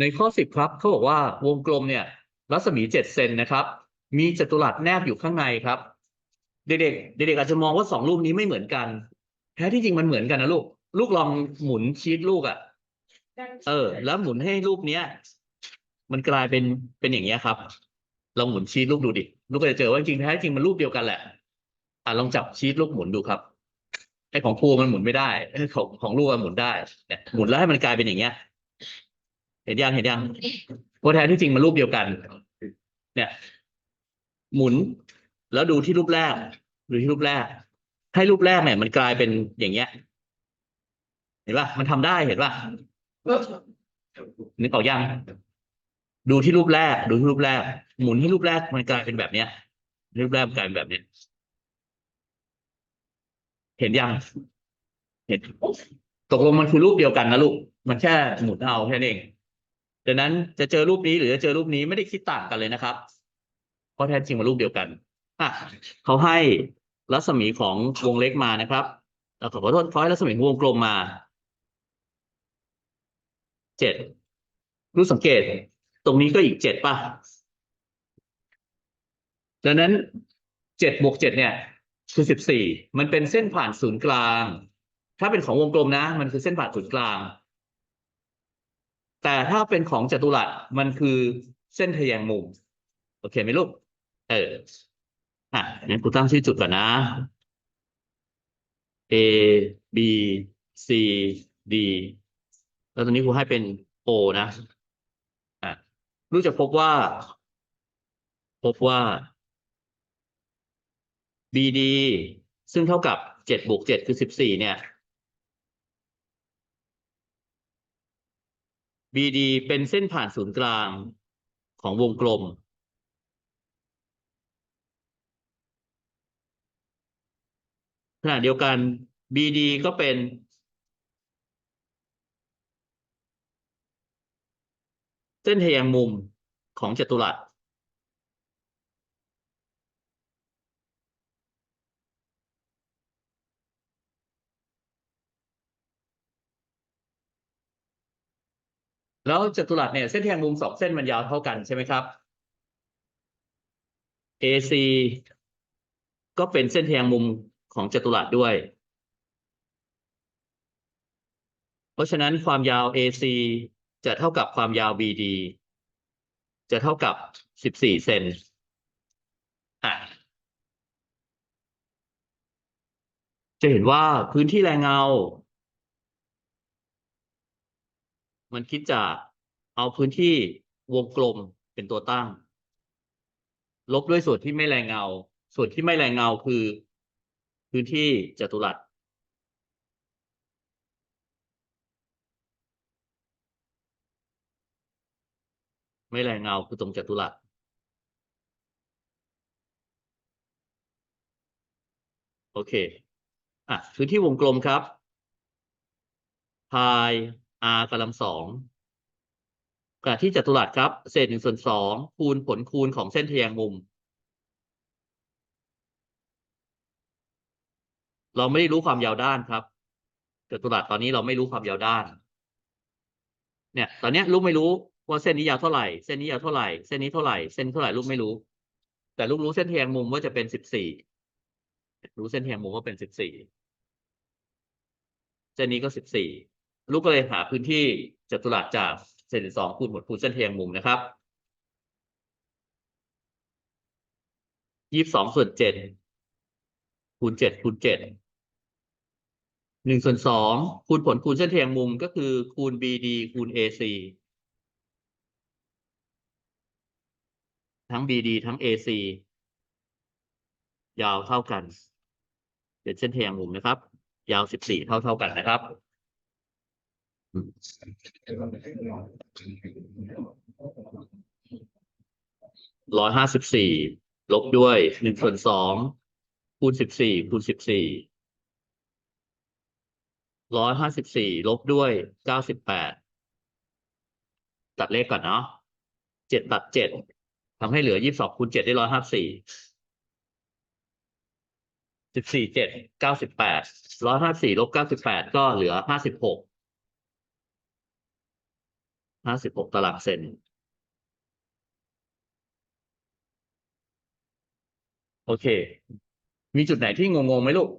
ในข้อสิบครับเขาบอกว่าวงกลมเนี่ยรัศมีเจ็ดเซนนะครับ มีจัตุรัสแนบอยู่ข้างในครับ เด็กๆเด็กๆอาจจะมองว่าสองรูปนี้ไม่เหมือนกัน แท้ที่จริงมันเหมือนกันนะลูก ลูกลองหมุนชีตลูกอะ่ะเออ แล้วหมุนให้รูปเนี้ย มันกลายเป็นเป็นอย่างเงี้ยครับลองหมุนชีตลูกดูดิลูกก็จะเจอว่าจริงๆแท้จริงมันรูปเดียวกันแหละ อะลองจับชีตลูกหมุนดูครับไอ้ของครูมันหมุนไม่ได้ไอ้ของของลูกมันหมุนได้เนี่ยหมุนแล้วให้มันกลายเป็นอย่างเงี้ย เห็นยังเห็นยังว่าแท้ที่จริงมันรูปเดียวกัน เนี่ย หมุน แล้วดูที่รูปแรกดูที่รูปแรก ให้รูปแรกเนี่ย มันกลายเป็นอย่างเงี้ย เห็นป่ะมันทำได้เห็นป่ะนึกออกยังดูที่รูปแรก ดูที่รูปแรก หมุนให้รูปแรกมันกลายเป็นแบบเนี้ย รูปแรกมันกลายเป็นแบบเนี้ย เห็นยัง เห็น ตกลงมันคือรูปเดียวกันนะลูก มันแค่หมุนเอาแค่นั้นเอง ดังนั้นจะเจอรูปนี้หรือจะเจอรูปนี้ไม่ได้คิดต่างกันเลยนะครับ เพราะแท้จริงมันรูปเดียวกันอะเขาให้รัศมีของวงเล็กมานะครับแล้วขอโทษเขาให้รัศมีวงกลมมาเจ็ดรู้สังเกต ตรงนี้ก็อีกเจ็ดป่ะดังนั้นเจ็ดบวกเจ็ดเนี่ยคือสิบสี่มันเป็นเส้นผ่านศูนย์กลาง ถ้าเป็นของวงกลมนะ มันคือเส้นผ่านศูนย์กลาง แต่ถ้าเป็นของจัตุรัสมันคือเส้นทะแยงมุม โอเคไหมลูก เออ อะงั้นกูตั้งชื่อจุดก่อนนะ A B C D แล้วตรงนี้ครูให้เป็น O นะ อะรู้จะพบว่า พบว่า BD ซึ่งเท่ากับเจ็ดบวกเจ็ดคือสิบสี่เนี่ย BD เป็นเส้นผ่านศูนย์กลางของวงกลม ขณะเดียวกัน BD ก็เป็นเส้นทแยงมุมของจัตุรัส แล้วจัตุรัสเนี่ยเส้นแยงมุมสองเส้นมันยาวเท่ากันใช่ไหมครับ AC ก็เป็นเส้นแยงมุมของจัตุรัสด้วย เพราะฉะนั้นความยาว AC จะเท่ากับความยาว BD จะเท่ากับสิบสี่เซนอะจะเห็นว่าพื้นที่แรงเงา มันคิดจากเอาพื้นที่วงกลมเป็นตัวตั้ง ลบด้วยส่วนที่ไม่แรงเงา ส่วนที่ไม่แรงเงาคือ พื้นที่จัตุรัสไม่แรงเงาคือตรงจัตุรัสโอเค อะพื้นที่วงกลมครับพาย r กำลังสองขณะที่จัตุรัสครับ เศษหนึ่งส่วนสองคูณผลคูณของเส้นทแยงมุม เราไม่ได้รู้ความยาวด้านครับจัตุรัสตอนนี้เราไม่รู้ความยาวด้าน เนี่ย ตอนนี้ลูกไม่รู้ว่าเส้นนี้ยาวเท่าไหร่เส้นนี้ยาวเท่าไหร่เส้นนี้เท่าไหร่เส้นเท่าไหร่ลูกไม่รู้ แต่ลูกรู้เส้นทแยงมุมว่าจะเป็นสิบสี่รู้เส้นทแยงมุมว่าเป็นสิบสี่เส้นนี้ก็สิบสี่ ลูกก็เลยหาพื้นที่จัตุรัสจากเศษสองคูณหมดคูณเส้นเทะแยงมุมนะครับยี่สิบสองส่วนเจ็ดคูณเจ็ดคูณเจ็ดหนึ่งส่วนสองคูณผลคูณเส้นเทะแยงมุมก็คือคูณ BD คูณ AC ทั้ง BD ทั้ง AC ยาวเท่ากันเป็นเส้นเทะแยงมุมนะครับ ยาวสิบสี่เท่าเท่ากันนะครับ ร้อยห้าสิบสี่ลบด้วยหนึ่งส่วนสองคูณสิบสี่คูณสิบสี่ร้อยห้าสิบสี่ลบด้วยเก้าสิบแปดตัดเลขก่อนเนาะเจ็ดตัดเจ็ดทำให้เหลือยี่สิบสองคูณเจ็ดได้ร้อยห้าสี่สิบสี่เจ็ดเก้าสิบแปดร้อยห้าสี่ลบเก้าสิบแปดก็เหลือห้าสิบหก ห้าสิบหกตารางเซนโอเค มีจุดไหนที่งงๆไหมลูก